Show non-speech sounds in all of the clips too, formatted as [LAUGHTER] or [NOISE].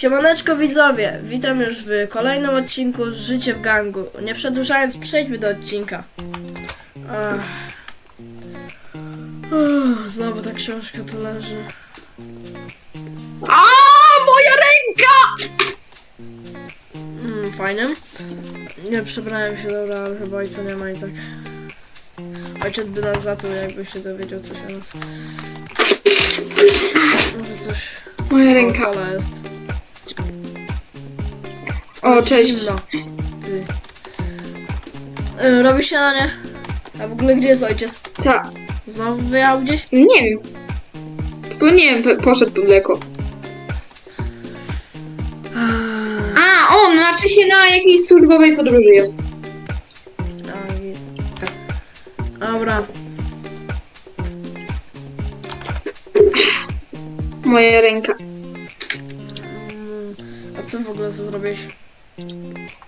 Siemaneczko widzowie, witam już w kolejnym odcinku Życie w gangu. Nie przedłużając, przejdźmy do odcinka. Ach. Uff, znowu ta książka tu leży. A moja ręka! Mm, fajnie. Nie przebrałem się, dobra, ale chyba ojca nie ma i tak. Ojciec by nas zatruł, jakby się dowiedział coś o nas. Może coś... Moja ręka. Kola jest. O, cześć. Zimno. Ty. Y, Robi śniadanie. A w ogóle gdzie jest ojciec? Ta. Znowu wyjechał gdzieś? Nie wiem. Bo nie wiem, poszedł po mleko. A, on, znaczy się na jakiejś służbowej podróży jest. A, i- Dobra. Moja ręka. Mm, A co w ogóle co zrobiłeś?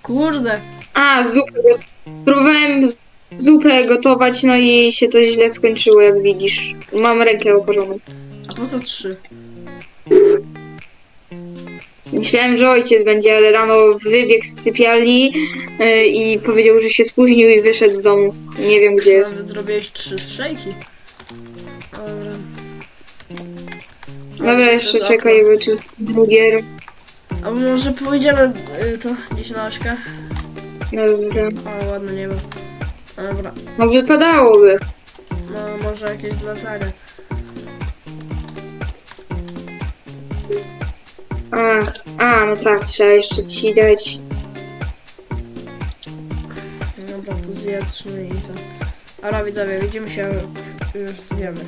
Kurde. A, zupę. Próbowałem z- zupę gotować, no i się to źle skończyło, jak widzisz. Mam rękę oporzoną. A po co trzy? Myślałem, że ojciec będzie, ale rano wybiegł z sypialni yy, i powiedział, że się spóźnił i wyszedł z domu. Nie wiem, gdzie jest. Nawet zrobiłeś trzy strzejki. Dobra. Dobra, jeszcze czekaj, bo tu drugie. A może pójdziemy y, to gdzieś na ośkę? Dobra. O, ładne niebo. Dobra. No wypadałoby. No, może jakieś zlecenie. Ach, a, no tak, trzeba jeszcze ci dać. Dobra, to zjedzmy i to. Dobra, widzowie, widzimy się, jak już zjemy.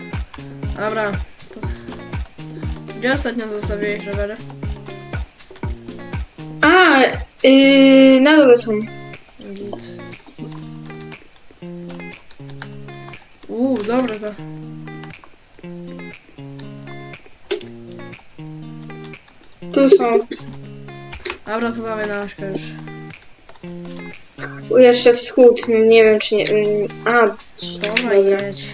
Dobra. To... Gdzie ostatnio zostawiłeś rowery? A, yy, na dole są. Git. Uuu, dobre to. Tu są. Dobra, to dawaj na ośkę już. Tu jeszcze wschód, nie wiem czy nie. Yy, a, Dobra, dobra. jedź.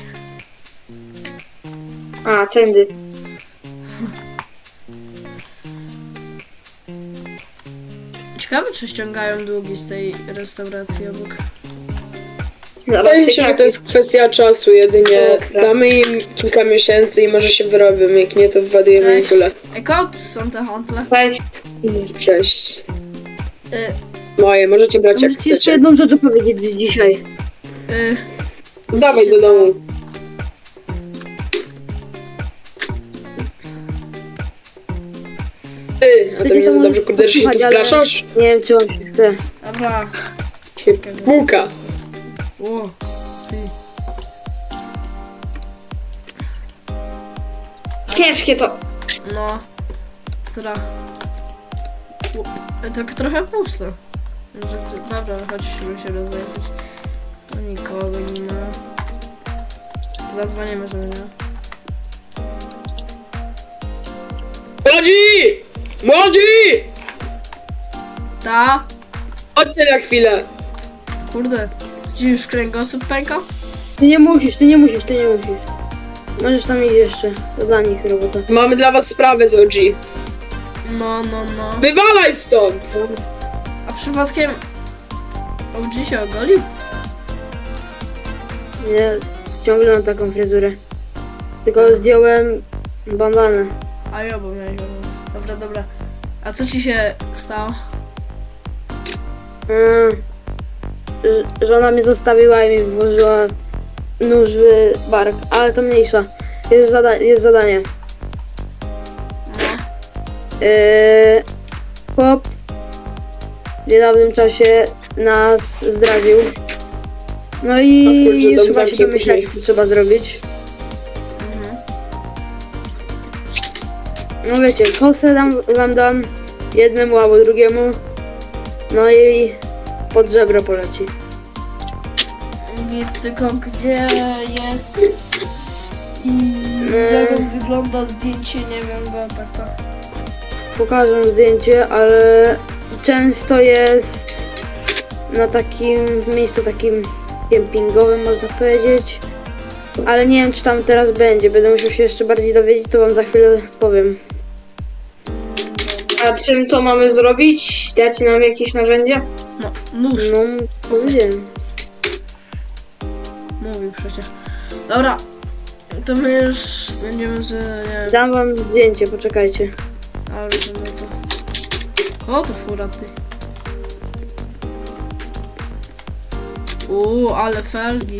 A, tędy. [LAUGHS] Ciekawe, czy ściągają długi z tej restauracji obok. Wydaje mi się, że to jest kwestia czasu jedynie. Dobra. Damy im kilka miesięcy i może się wyrobią, jak nie to władujemy im Cześć. kulę. Ej, kot są te hontle. Cześć. Cześć. Y, Moje, możecie brać jak ci jeszcze chcecie. jedną rzecz opowiedzieć z dzisiaj. y, Dawaj do stało? domu. Ty, a to nie za dobrze, kurde, że się tu wpraszasz? Nie wiem, czy wam się chce. dobra. O, ty. Ciężkie to. No. Która? U, Tak trochę pusto. Może, dobra, chodź, żeby się rozejrzeć. Tu nikogo nie ma. Zadzwonimy, żeby nie. Młodzi! Młodzi! Ta? Chodźcie na chwilę. Kurde. Ci już kręgosłup pęka? Ty nie musisz, ty nie musisz, ty nie musisz. Możesz tam iść jeszcze. To dla nich robota. Mamy dla was sprawę z OG. No, no, no. Wywalaj stąd! A przypadkiem... OG się ogolił? Nie, ciągle mam taką fryzurę. Tylko zdjąłem bandanę. A ja, bo bandanę. Dobra, dobra. A co ci się stało? Mm. Ż- Żona mnie zostawiła i mi włożyła nóż w bark, ale to mniejsza. Jest, zada jest zadanie. No. Yy, chłop w niedawnym czasie nas zdradził. No i kurczę, dom już chyba się zamknie domyślać, później. co trzeba zrobić. No wiecie, kosę dam, wam dam jednemu albo drugiemu. No i pod żebro poleci. Tylko gdzie jest i Mm. jak on wygląda zdjęcie, nie wiem go tak to. Pokażę zdjęcie, ale często jest na takim miejscu takim kempingowym można powiedzieć. Ale nie wiem czy tam teraz będzie. Będę musiał się jeszcze bardziej dowiedzieć, to wam za chwilę powiem. A czym to mamy zrobić? Dać nam jakieś narzędzia? No, nóż. No, powiedziałem. Mówił przecież. Dobra. To my już będziemy z... Nie. Dam wam zdjęcie, poczekajcie. Ale to no to... O, to fura, ty. Uuu, ale felgi.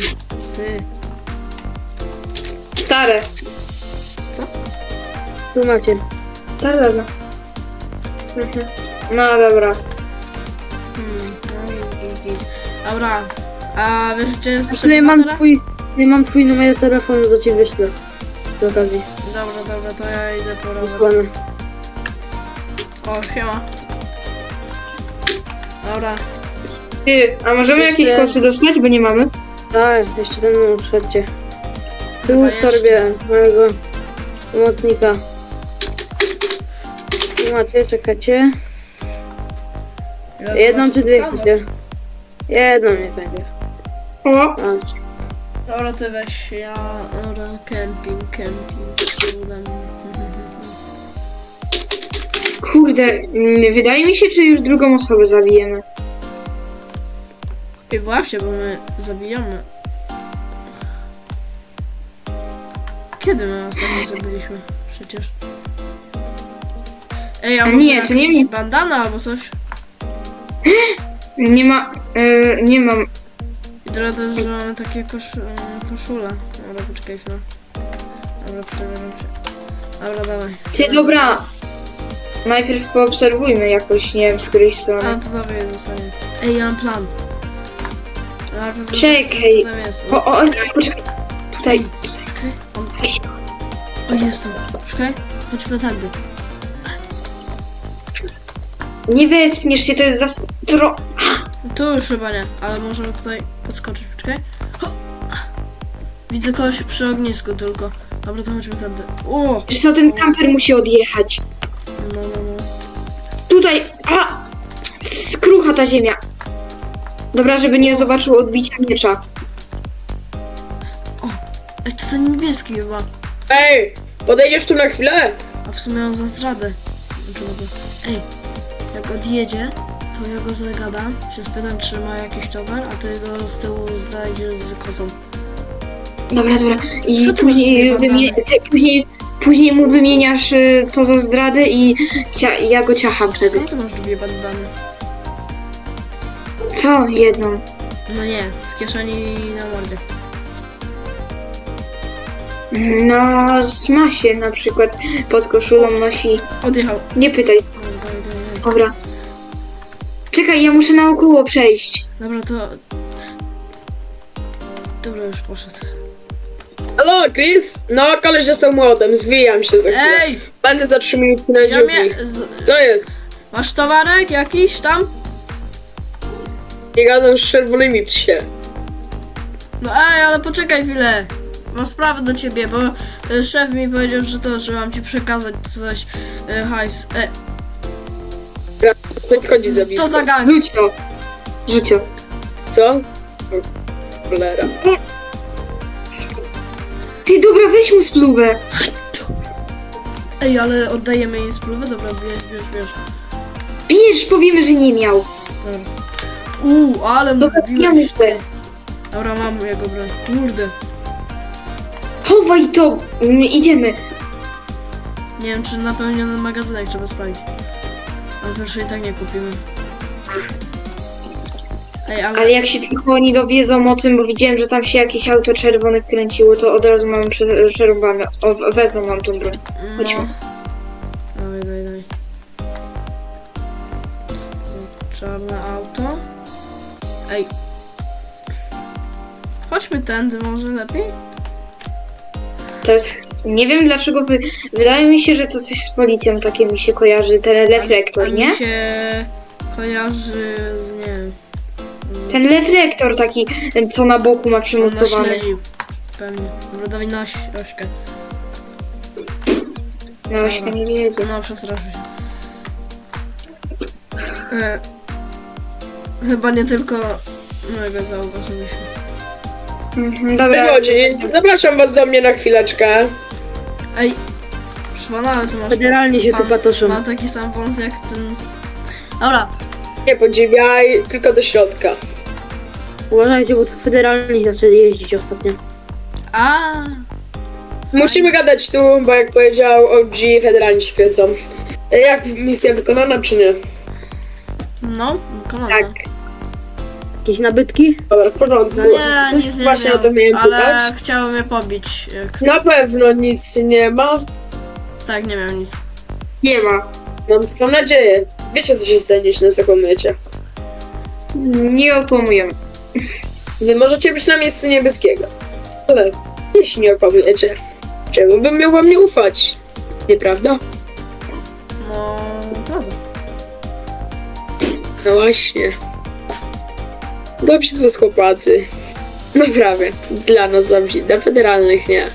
Ty. Stare. Tu macie. Stare dawno. Mhm. No dobra. Hmm, no git, git, git. Dobra. A wiesz gdzie jest Tutaj mam przebywatora? twój, tutaj mam twój numer telefonu, do ciebie wyślę. Z okazji. Dobra, dobra, to ja idę po rower. Wysłane. O, siema. Dobra. Ty, a możemy jakieś kosy dostać, bo nie mamy? Tak, jeszcze ten nóż, chodźcie. Tu Chyba w torbie mojego pomocnika. Macie, czekacie. Jedną czy dwie chcecie? Jedną nie będzie. O, Patrz. Dobra, ty weź, ja... Dobra, camping, camping. Kurde. mm, Wydaje mi się, czy już drugą osobę zabijemy. I właśnie, bo my zabijamy. Kiedy my ostatnio zabiliśmy? Przecież. Ej, a może nie, to nie bandana albo coś? [GASPS] Nie ma... E, nie mam... I teraz też, że mamy takie kosz, e, koszule. Dobra, poczekaj chwilę. Dobra, przebieram się. Dobra, dawaj. Ty, dobra. Najpierw poobserwujmy jakoś, nie wiem, z której A, strony. to dawaj je zostanie. Ej, ja mam plan. Najpierw Czekaj. zobaczmy, co tam jest. O, o, o, poczekaj. Tutaj, tutaj. Czekaj. O, jest tam. Czekaj. Chodźmy tędy. Nie wespniesz się, to jest za... stro... Tu już chyba nie, ale możemy tutaj podskoczyć. Poczekaj. Ho! Widzę kogoś przy ognisku tylko. Dobra, to chodźmy tędy. O! Wiesz co, ten kamper musi odjechać. No, no, no. Tutaj! A! Skrucha ta ziemia. Dobra, żeby nie zobaczył odbicia miecza. Ej, to ten niebieski chyba. Ej, podejdziesz tu na chwilę? A w sumie on za zdradę. Ej, odjedzie, to ja go zagadam, się spytam, czy ma jakiś towar, a ty go z tyłu zajdziesz z kosą. Dobra, dobra. I ty później, wymie- ty, później, później mu wymieniasz y, to za zdradę i cia- ja go ciacham wtedy. Skąd ty masz dwie bandany? Co? Jedną. No nie, w kieszeni na mordzie. No, ma się na przykład pod koszulą nosi. Odjechał. Nie pytaj. Dobra. Czekaj, ja muszę naokoło przejść. Dobra, to... Dobra, już poszedł. Halo, Chris? No, koleś dostał młotem, zwijam się za chwilę. Ej! Będę za 3 minuty na Ja z... Co jest? Masz towarek jakiś tam? Nie gadam z czerwonymi psie. No ej, ale poczekaj chwilę. Mam sprawę do ciebie, bo y, szef mi powiedział, że to, że mam ci przekazać coś, y, hajs. E, To chodzi za to za gang. Rzuć to. Rzuć to. Co? Cholera. Ty, dobra, weź mu spluwę. Ej, ale oddajemy jej spluwę? Dobra, bierz, bierz, bierz. Bierz, powiemy, że nie miał. Dobra. Uuu, ale mu Dobra, wbiłeś. ja muszę. Dobra, mam jego broń. Kurde. Chowaj to. Mm, Idziemy. Nie wiem, czy napełniony magazynek trzeba sprawdzić. Ale to już i tak nie kupimy. Ej, ale... Ale jak się tylko oni dowiedzą o tym, bo widziałem, że tam się jakieś auto czerwone kręciło, to od razu mamy prze- przerąbane. O, w- wezmą nam tą broń. chodźmy. No. Dawaj, dawaj, dawaj. Czarne auto. Ej. Chodźmy tędy może lepiej? To jest... Nie wiem dlaczego wy... Wydaje mi się, że to coś z policją takie mi się kojarzy. Ten A reflektor, mi nie? się kojarzy z, nie wiem, Ten reflektor taki, co na boku ma on nas przymocowany. śledził. Pewnie. Dobra, dawaj noś, Ośkę. No właśnie nie wiedzę. No, przestraszył się. E, chyba nie tylko mego zauważyliśmy. Mhm, dobra. Wychodzi, zapraszam was do mnie na chwileczkę. Ej, pana, ale to masz... Federalnie się tu patoszą. Ma taki sam wąs jak ten... Dobra, Nie podziwiaj, tylko do środka. Uważajcie, bo tu federalni zaczęli jeździć ostatnio. a Musimy gadać tu, bo jak powiedział OG, federalni się kręcą. E, Jak misja wykonana, czy nie? No, wykonana. Tak. Jakieś nabytki? Dobra, w porządku. No nie, nic nie Właśnie o to miałem ale pytać. chciał mnie pobić. Jak... Na pewno nic nie ma. Tak, nie miał nic. Nie ma. Mam taką nadzieję. Wiecie, co się stanie, jeśli nas zakłamujecie. Nie okłamuję. Wy możecie być na miejscu niebieskiego. Ale jeśli nie okłamujecie, czemu bym miał wam nie ufać? Nieprawda? No, prawda. No właśnie. Dobrzy z was chłopacy. Naprawdę. Dla nas dobrzy, dla federalnych nie.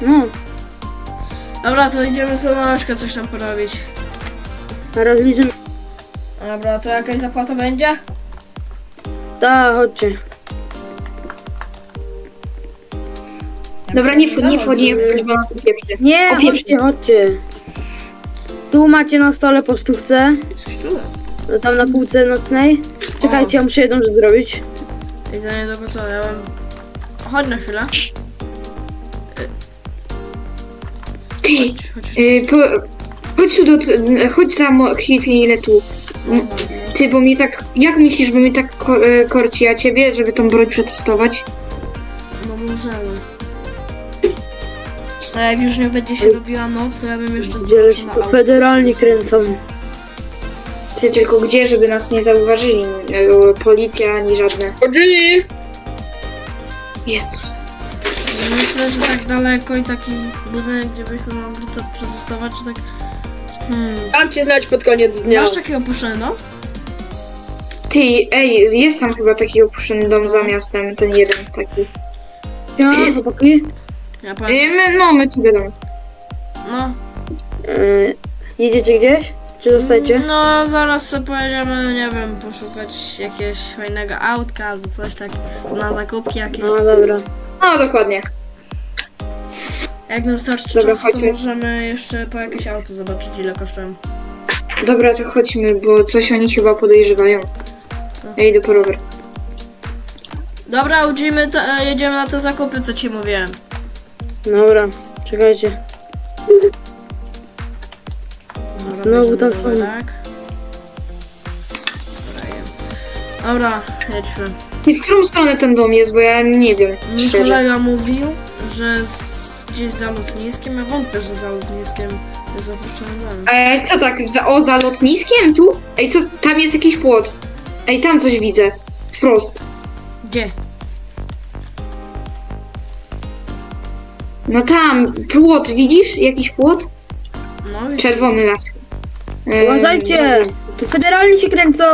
No, Dobra, to idziemy sobie na oczkę coś tam porobić. teraz liczymy. Dobra, to jakaś zapłata będzie? Da, chodźcie. Dobra, nie wchodź, nie wchodź, nie wchodź, bo nas upieprzy. Nie, Opieprzy. chodźcie, chodźcie. Tu macie na stole po stówce, Coś tu. tam na półce nocnej. Czekajcie, ja muszę jedną rzecz zrobić. I za niedługo to ja mam... Chodź na chwilę. Ty, Chodź, chodź, chodź. y, po, chodź tu do... Chodź za mo- chwilę tu. Ty, bo mnie tak... Jak myślisz, bo mnie tak ko- y, korci, a ciebie, żeby tą broń przetestować? A jak już nie będzie się robiła noc, to ja bym jeszcze Gdzie zobaczył się na tu auto. federalni kręcą. Ty, tylko gdzie, żeby nas nie zauważyli? Y, Policja, ani żadne. OG! Jezus. Myślę, że tak daleko i taki budynek, gdzie byśmy mogli to przetestować, to tak... Hmm... Dam ci znać pod koniec dnia. Masz taki opuszczony dom? Ty, ej, jest tam chyba taki opuszczony dom za miastem, ten jeden taki. Ja, chłopaki. Ja pan... Y, my, no, my tu gadamy. No. Yy, jedziecie gdzieś? Czy zostajecie? No, zaraz sobie pojedziemy, nie wiem, poszukać jakiegoś fajnego autka albo coś tak na zakupki jakieś. No dobra. No, dokładnie. Jak nam starczy Dobra, czasu, to chodźmy. możemy jeszcze po jakieś auto zobaczyć ile kosztują. Dobra, to chodźmy, bo coś oni chyba podejrzewają. Ja idę po rower. Dobra, udzimy, te, e, jedziemy na te zakupy, co ci mówiłem. Dobra, czekajcie. Dobra, Znowu bierzemy tam są. rowerek. Dobra, jem. Dobra, jedźmy. I w którą stronę ten dom jest, bo ja nie wiem, Mój szczerze. kolega mówił, że z, gdzieś za lotniskiem, ja wątpię, że za lotniskiem jest opuszczony dom. Ale co tak, za, o, za lotniskiem tu? Ej, co, tam jest jakiś płot. Ej, tam coś widzę. Wprost. Gdzie? No tam, płot, widzisz? Jakiś płot? No. Czerwony las. Ym, Uważajcie! Tu federalni się kręcą!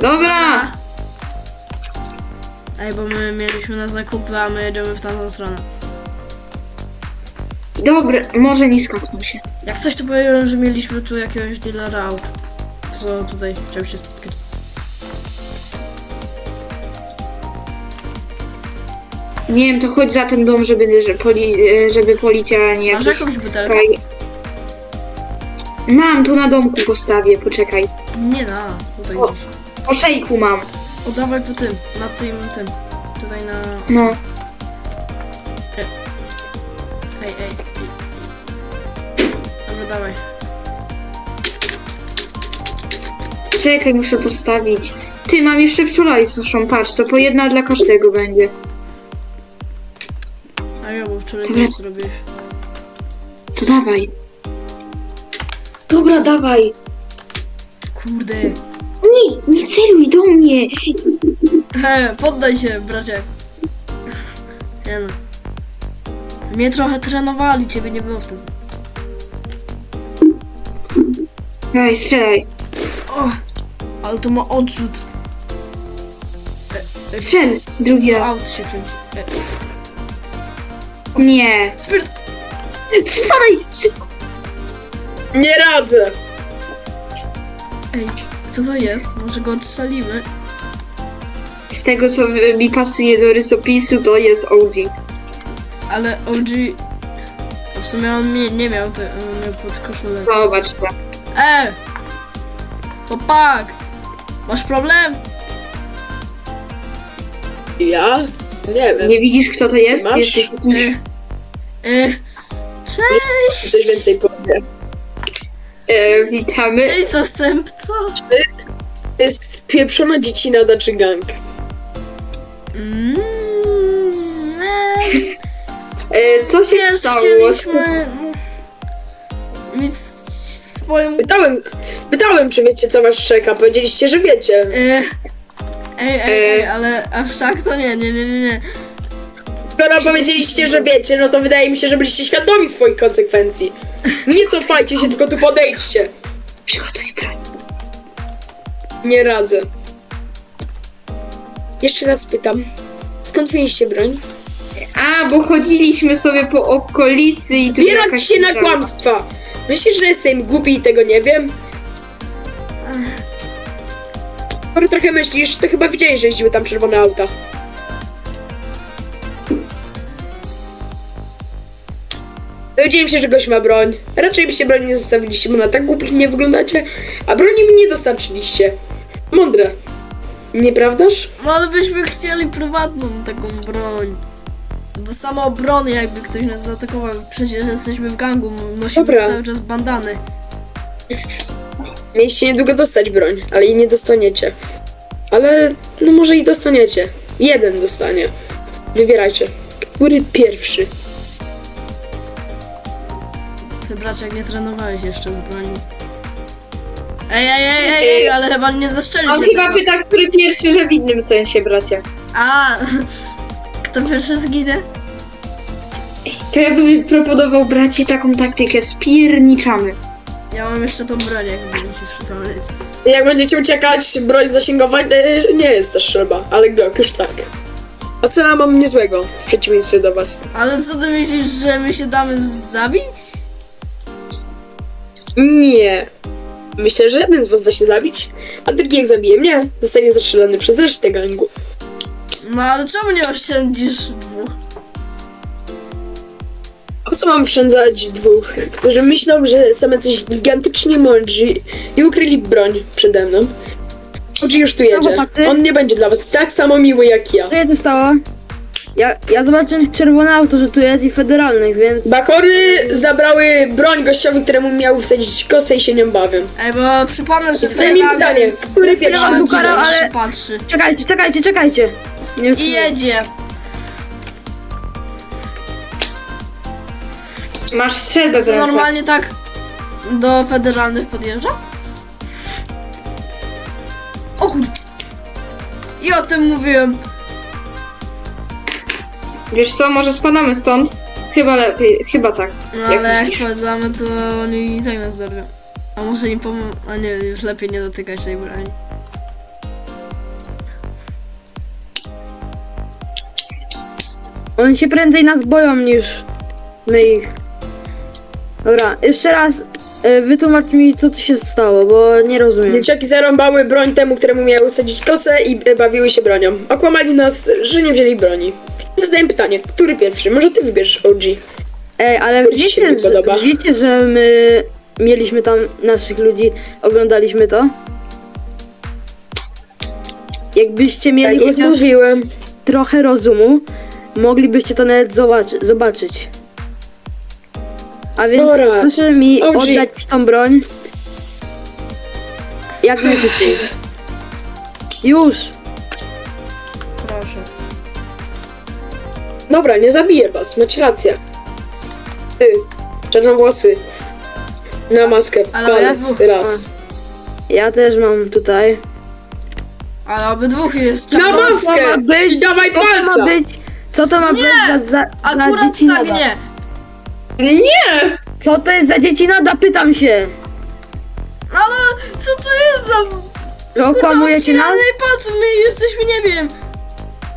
Dobra! Ej, bo my mieliśmy na zakupy, a my jedziemy w tamtą stronę. Dobra, może nie skapnął się. Jak coś to powiem, że mieliśmy tu jakiegoś dealera aut. Co tutaj chciał się spotkać. Nie wiem, to chodź za ten dom, żeby, że poli, e, żeby policja nie Masz jakąś butelkę? Czekaj. Mam, tu na domku postawię, poczekaj. Nie da, tutaj O. gdzieś. O szejku mam. O, dawaj po tym, na tym, tym. Tutaj na... No. Ej, ej, ej. Dobra, dawaj. Czekaj, muszę postawić. Ty, mam jeszcze wczoraj suszą, patrz, to po jedna dla każdego będzie. A ja, bo wczoraj Dobra. też zrobiłeś. To dawaj. Dobra, dawaj. Kurde. Nie, nie celuj do mnie. He, poddaj się, bracie. Nie no. Mnie trochę trenowali, ciebie nie było wtedy. Dawaj, strzelaj. O, ale to ma odrzut. Strzel, drugi raz. Aut się kręci. E, Nie. Spirit! Spadaj, szybko. Nie radzę! Ej, co to jest? Może go odstrzelimy? z tego co mi pasuje do rysopisu, to jest OG. Ale OG... W sumie on nie, nie miał, te, on miał pod koszulę. Zobacz to. E! Chłopak! Masz problem? Ja? Nie wiem. Nie widzisz kto to jest? Masz? Jesteś. E, e, cześć! Coś więcej powiem. E, witamy. Cześć zastępco! To jest pieprzona dziecina daczy gang. Mm, e, E, co się wiesz, stało? chcieliśmy mieć swoją... Pytałem, pytałem, czy wiecie, co was czeka. Powiedzieliście, że wiecie. E, ej, ej, ej, ale aż tak to nie, nie, nie, nie, nie. Skoro powiedzieliście, że wiecie, no to wydaje mi się, że byliście świadomi swoich konsekwencji. Nie cofajcie się, tylko tu podejdźcie. Przygotuj broń. Nie radzę. Jeszcze raz pytam. Skąd mieliście broń? A, bo chodziliśmy sobie po okolicy i tu Bierać jakaś się na sprawa. kłamstwa! Myślisz, że jestem głupi i tego nie wiem? Skoro trochę myślisz, to chyba widziałeś, że jeździły tam czerwone auta. Dowiedziałem się, że gość ma broń. Raczej byście broń nie zostawiliście, bo na tak głupich nie wyglądacie, a broni mi nie dostarczyliście. Mądre. Nieprawdaż? No ale byśmy chcieli prywatną taką broń. Do samoobrony jakby ktoś nas zaatakował. Przecież jesteśmy w gangu, nosimy Dobra. cały czas bandany. Mieliście niedługo dostać broń, ale jej nie dostaniecie. Ale no może i dostaniecie. Jeden dostanie. Wybierajcie. Który pierwszy? Ty braciak nie trenowałeś jeszcze z broni. Ej, ej, ej, ej, ej ale chyba nie zaszczelisz On chyba jednego. pyta, który pierwszy, że w innym sensie, bracie. A, [LAUGHS] kto pierwszy zginie? To ja bym proponował bracie taką taktykę, spierniczamy. Ja mam jeszcze tą broń, jakby mi się przypomnieć. Jak będziecie uciekać, broń zasięgowa e, nie jest też trzeba, ale Glock już tak. A cena mam niezłego, w przeciwieństwie do was. Ale co ty myślisz, że my się damy zabić? Nie. Myślę, że jeden z was da się zabić, a drugi jak zabije mnie, zostanie zastrzelony przez resztę gangu. No ale czemu nie oszczędzisz dwóch? Po co mam oszczędzać dwóch, którzy myślą, że są jacyś gigantycznie mądrzy i ukryli broń przede mną? Oczy już tu jedzie. chłopacy? On nie będzie dla was tak samo miły jak ja. Co tu stało? Ja, ja zobaczyłem czerwone auto, że tu jest i federalnych, więc... Bachory zabrały broń gościowi, któremu miały wsadzić kosę i się nią bawią. Ej, bo przypomnę, że Zadaj mi Ferrari pytanie, jest- który pierwszy Ferrari Ale- patrzy. Czekajcie, czekajcie, czekajcie! Nie I jedzie. Masz strzelbę w ręce. normalnie tak do federalnych podjeżdża? O kur... I o tym mówiłem. Wiesz co, może spadamy stąd? Chyba lepiej, chyba tak. No ale jak myślisz? spadamy, to oni i tak nas dorwią. A może im pomóc... A nie, już lepiej nie dotykać tej broni. Oni się prędzej nas boją niż my ich. Dobra, jeszcze raz e, wytłumacz mi co tu się stało, bo nie rozumiem. Dzieciaki zarąbały broń temu, któremu miały sadzić kosę i e, bawiły się bronią. Okłamali nas, że nie wzięli broni. Zadaję pytanie, który pierwszy? Może ty wybierz OG. Ej, ale ci się wiecie, nie podoba. że, wiecie, że my mieliśmy tam naszych ludzi, oglądaliśmy to? Jakbyście mieli Tak jak chociaż mówiłem. trochę rozumu, moglibyście to nawet zobaczy, zobaczyć. A więc Dobra. proszę mi OG. oddać tą broń. Jak myślicie? Już! Proszę. Dobra, nie zabiję was, macie rację. Ty, czarnowłosy. Na maskę, Ale palec, ja- raz. Ja też mam tutaj. Ale obydwóch jest Na czarno. Co ma maskę! być? I dawaj Co to palca! ma być? Co to ma być za, za, za Akurat tak nie. Nie! Co to jest za dziecinada? Pytam się. Ale co to jest za... Że okłamujecie nas? Ale patrz, my jesteśmy, nie wiem...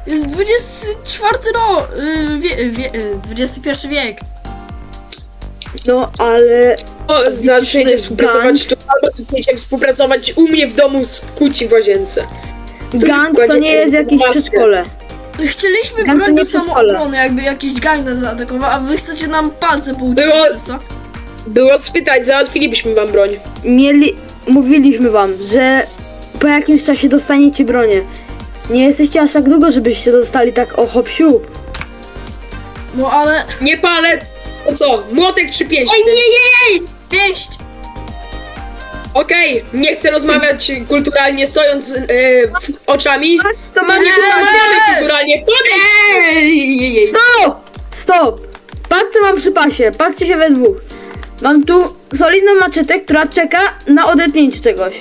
Jest 24 rok, y, wie, wie, y, 21 wiek. No ale O, zaczniecie jest współpracować tu, albo zaczniecie współpracować u mnie w domu z kuci w łazience. Gang to nie jest jakieś maskę. przedszkole. Chcieliśmy Gang to broń do nie samoobrony, jakby jakiś gang nas zaatakował, a wy chcecie nam palce pouczyć Było- przez to? Było spytać, załatwilibyśmy wam broń. Mieli, mówiliśmy wam, że po jakimś czasie dostaniecie bronię. Nie jesteście aż tak długo, żebyście dostali tak o hop siup. No ale... Nie palec! To co? Młotek czy pięść? Pięść! Okej, nie chcę rozmawiać kulturalnie stojąc w- oczami. To To mam nie rozmawiamy kulturalnie. Podejdź! Ej, ej, ej. Stop! Stop! Patrzcie mam przy pasie, patrzcie się we dwóch. Mam tu solidną maczetę, która czeka na odetnięcie czegoś.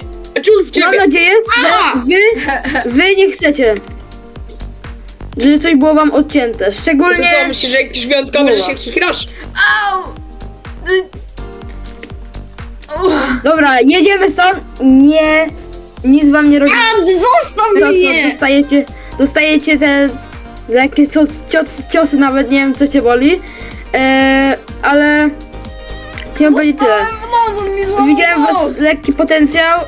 Jules, Mam ciebie! nadzieję, że wy, wy nie chcecie. Żeby coś było wam odcięte. To co, Szczególnie. myślisz, że jakiś wyjątkowy, że się chichrasz? Au! Y-. Dobra, jedziemy stąd. Nie. Nic wam nie robi. A, zostaw To, co, mnie! dostajecie, dostajecie te lekkie cios, ciosy, nawet nie wiem co cię boli. Eee, ale chciałem powiedzieć tyle. Dostałem w nos, on mi złamał Widziałem nos! was lekki potencjał,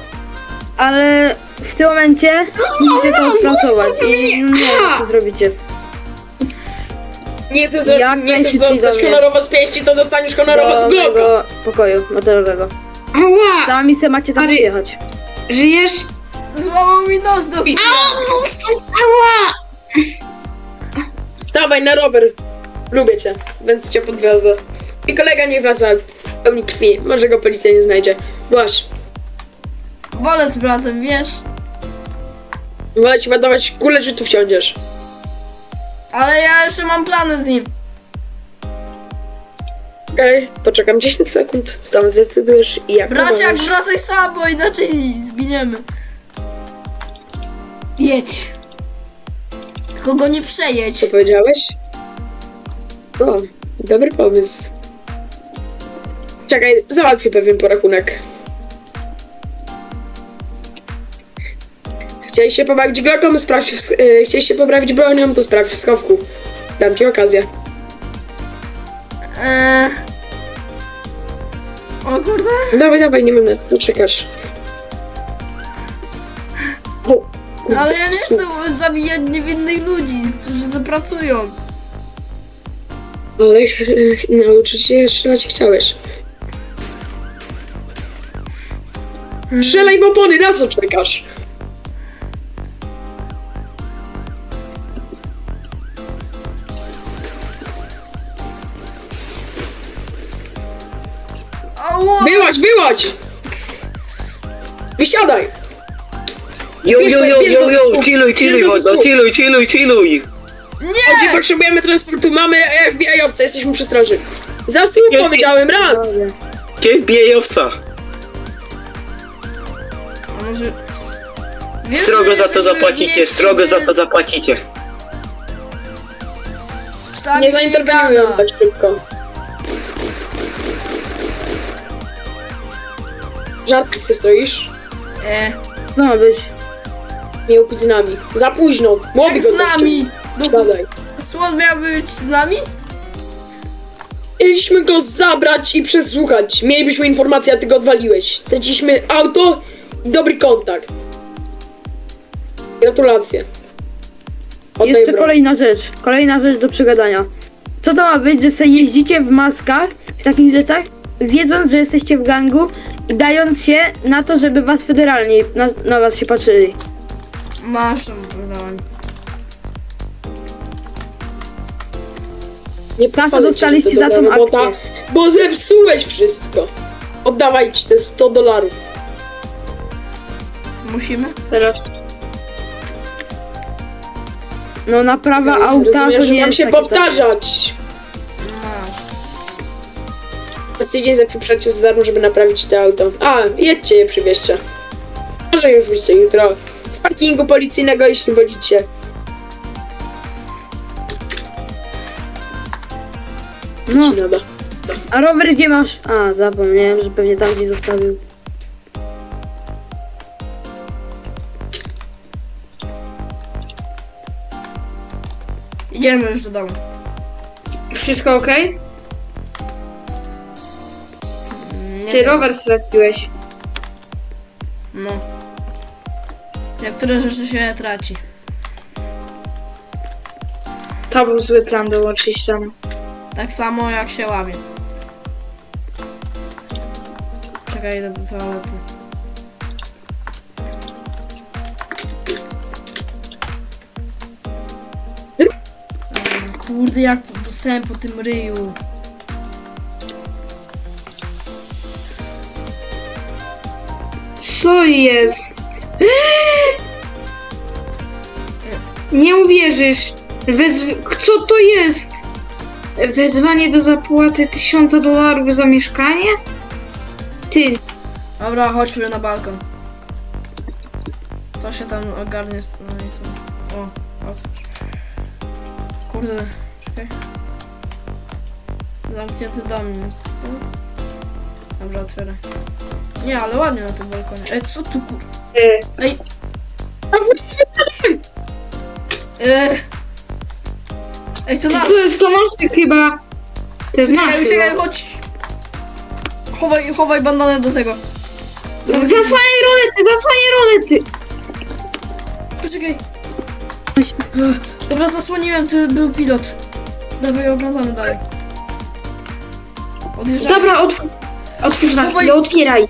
ale w tym momencie musicie to odpracować i nie wiem jak to zrobicie. Nie chcesz, Jak nie chcesz najszybciej dostać do mnie. honorowo z pięści, to dostaniesz honorowo z Do Glocka. mojego pokoju motelowego. Ała! Sami se macie tam Ale- przyjechać. Żyjesz? Złamał mi nos do. Ała! Stawaj na rower. Lubię cię, więc cię podwiozę. I kolega nie wraca w pełni krwi. Może go policja nie znajdzie. Masz. Wolę z bratem, wiesz? Wolę ci ładować kulę, czy tu wsiądziesz? Ale ja jeszcze mam plany z nim. Okej, poczekam 10 sekund. Tam zdecydujesz i jak Braciak, możesz. wracaj sam, bo inaczej zginiemy. Jedź. Tylko go nie przejedź. Co powiedziałeś? O, dobry pomysł. Czekaj, załatwię pewien porachunek. Chciałeś się pobawić Glocką, sprawdź w, sch- y, chciałeś się poprawić bronią, to sprawdź w schowku. Dam ci okazję. Eee... O kurde. Dawaj, dawaj, nie wiem na co czekasz. O, Ale ja nie chcę zabijać niewinnych ludzi, którzy zapracują. ale e, nauczyć się strzelać chciałeś. Strzelaj w opony, na co czekasz? Wyłaź! Wysiadaj! Yo, Bierz yo, go- yo, bierz yo, go ze yo, słup. chilluj, chilluj, słup. chilluj, chilluj, chilluj. Nie! potrzebujemy transportu? Mamy FBI-owca, jesteśmy przy straży. Za stół Nie, powiedziałem raz! Gdzie wbijająca? A może... Wiesz, Strogo że za to jesteśmy w zapłacicie, mieście, strogo gdzie za to zapłacicie. Z psami Nie się zainterweniuję tak szybko. Żarty się stroisz? E, Co ma być? Nie upić z nami. Za późno. Jak go z nami? No, Siadaj. Słod miał być z nami? Mieliśmy go zabrać i przesłuchać. Mielibyśmy informację, a ty go odwaliłeś. Straciliśmy auto i dobry kontakt. Gratulacje. Oddaj Jeszcze broń. kolejna rzecz. Kolejna rzecz do przegadania. Co to ma być, że se jeździcie w maskach, w takich rzeczach, wiedząc, że jesteście w gangu dając się na to, żeby was federalni na, na was się patrzyli. Masz tam broń. Nie Kasę pochwalę cię, dostaliście że za tą dobra robota, akcję. Bo zepsułeś wszystko. Oddawaj ci te 100 dolarów. Musimy? Teraz. No naprawa auta Rozumiem, to że nie mam jest się takie powtarzać. Przez tydzień zapieprzacie za darmo, żeby naprawić to auto. A, jedźcie je przywieźcie. Może już być to jutro. Z parkingu policyjnego, jeśli wolicie. No, nada. a rower gdzie masz? A, zapomniałem, że pewnie tam gdzieś zostawił. Idziemy już do domu. Wszystko ok? Nie Ty wiem. rower straciłeś. No. Niektóre rzeczy się traci. To był zły plan dołączyć tam. Tak samo jak się łamie. Czekaj, idę do toalety. Mm, Kurde, jak dostałem po tym ryju. Co jest? Nie uwierzysz. Wez... Co to jest? Wezwanie do zapłaty tysiąca dolarów za mieszkanie? Ty, Dobra, chodźmy na balkon. To się tam ogarnie. z- No i co? O, otwórz. Kurde, czekaj. Zamknięty dom jest. Dobra, otwieraj. Nie, ale ładnie na tym balkonie. Ej, co tu kur... e, Ej! Ej! Ej, to to, jest chyba. To jest nasz chyba. chodź! Chowaj, chowaj bandanę do tego. Zasłaniaj rolety, zasłaniaj rolety. Poczekaj. Ech, Dobra, zasłoniłem, tu był pilot. Dawaj, oglądamy dalej. Odjeżdżaj. Dobra, otwórz. Otwórz na Chowaj. chwilę, otwieraj.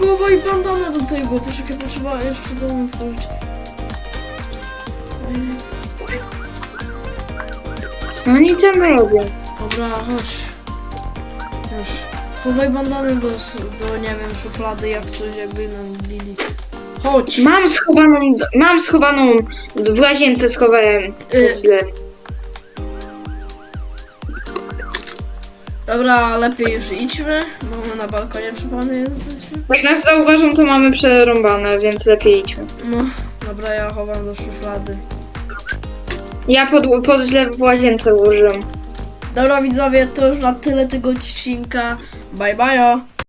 Chowaj bandanę do tego. Poczekaj, potrzeba jeszcze dom otworzyć. Ej, Co oni tam robią? Dobra, chodź. Już. Chowaj bandanę do, do, nie wiem, szuflady, jak coś jakby nam bili. Chodź. Mam schowaną, mam schowaną, w łazience schowałem Y. zlew. Dobra, lepiej już idźmy, bo na balkonie przypomnę jesteśmy. Jak nas zauważą, to mamy przerąbane, więc lepiej idźmy. No, dobra, ja chowam do szuflady. Ja pod, pod zlew w łazience ułożyłem. Dobra widzowie, to już na tyle tego odcinka. Bye bye.